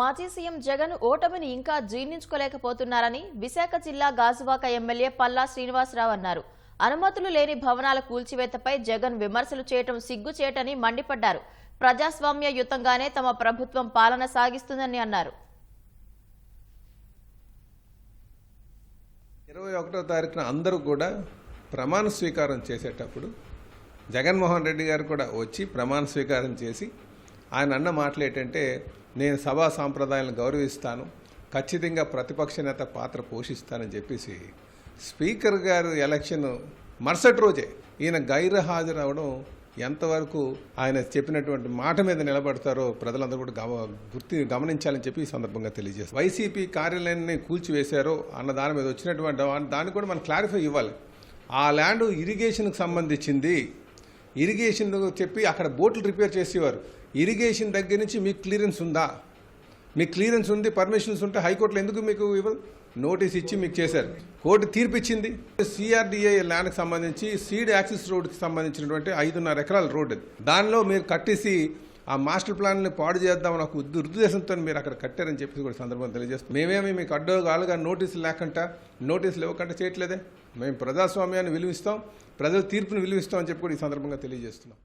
మాజీ సీఎం జగన్ ఓటమిని ఇంకా జీర్ణించుకోలేకపోతున్నారని విశాఖ జిల్లా గాజువాక ఎమ్మెల్యే పల్లా శ్రీనివాసరావు అన్నారు. అనుమతులు లేని భవనాల కూల్చివేతపై జగన్ విమర్శలు చేయటం సిగ్గుచేటని మండిపడ్డారు. ప్రజాస్వామ్యయుతంగానే తమ ప్రభుత్వం పాలన సాగిస్తుందని అన్నారు. ఇరవై ఒకటో తారీఖున అందరూ కూడా ప్రమాణ స్వీకారం చేసేటప్పుడు జగన్మోహన్ రెడ్డి గారు కూడా వచ్చి ప్రమాణ స్వీకారం చేసి ఆయన అన్న మాటలు ఏంటంటే నేను సభా సాంప్రదాయాలను గౌరవిస్తాను ఖచ్చితంగా ప్రతిపక్ష నేత పాత్ర పోషిస్తానని చెప్పేసి స్పీకర్ గారు ఎలక్షన్ మరుసటి రోజే ఈయన గైర్ హాజరవడం ఎంతవరకు ఆయన చెప్పినటువంటి మాట మీద నిలబడతారో ప్రజలందరూ కూడా గమ గుర్తి గమనించాలని చెప్పి ఈ సందర్భంగా తెలియజేస్తారు వైసీపీ కార్యాలయాన్ని కూల్చివేశారో అన్న దాని మీద వచ్చినటువంటి దాన్ని కూడా మనం క్లారిఫై ఇవ్వాలి. ఆ ల్యాండ్ ఇరిగేషన్కి సంబంధించింది ఇరిగేషన్ చెప్పి అక్కడ బోట్లు రిపేర్ చేసేవారు. ఇరిగేషన్ దగ్గర నుంచి మీకు క్లియరెన్స్ ఉందా? మీకు క్లియరెన్స్ ఉంది పర్మిషన్స్ ఉంటే హైకోర్టులో ఎందుకు మీకు ఇవ్వదు నోటీస్ ఇచ్చి మీకు చేశారు. కోర్టు తీర్పు ఇచ్చింది. సిఆర్డిఏ ల్యాండ్కి సంబంధించి సీడ్ యాక్సిస్ రోడ్కి సంబంధించినటువంటి ఐదున్నర ఎకరాల రోడ్డు అది. దానిలో మీరు కట్టేసి ఆ మాస్టర్ ప్లాన్ని పాడు చేద్దామని ఒక దుర్దేశంతో మీరు అక్కడ కట్టారని చెప్పి కూడా సందర్భం తెలియజేస్తాం మేమేమి మీకు అడ్డగాలుగా నోటీసులు లేకుండా నోటీసులు ఇవ్వకుండా చేయట్లేదే? మేము ప్రజాస్వామ్యాన్ని విలువిస్తాం ప్రజల తీర్పును విలువిస్తాం అని చెప్పి కూడా ఈ సందర్భంగా తెలియజేస్తున్నాం.